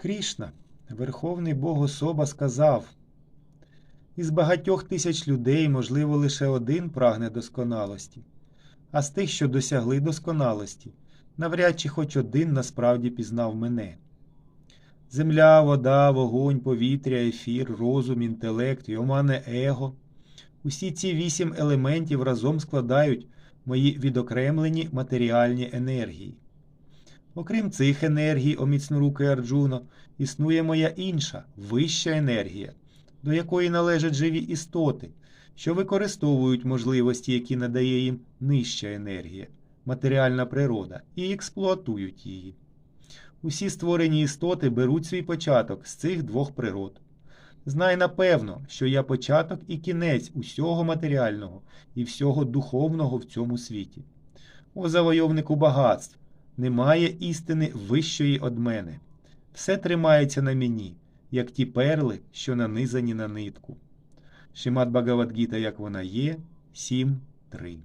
Крішна, Верховний Бог особа, сказав: Із багатьох тисяч людей, можливо, лише один прагне досконалості, а з тих, що досягли досконалості, навряд чи хоч один насправді пізнав мене. Земля, вода, вогонь, повітря, ефір, розум, інтелект, йомане его. Усі ці вісім елементів разом складають мої відокремлені матеріальні енергії. Окрім цих енергій, о міцнорукий Арджуно, існує моя інша, вища енергія, до якої належать живі істоти, що використовують можливості, які надає їм нижча енергія, матеріальна природа, і експлуатують її. Усі створені істоти беруть свій початок з цих двох природ. Знай напевно, що я початок і кінець усього матеріального і всього духовного в цьому світі. О завойовнику багатств, немає істини вищої од мене. Все тримається на мені, як ті перли, що нанизані на нитку. Шимат Багавадгіта, як вона є, 7.3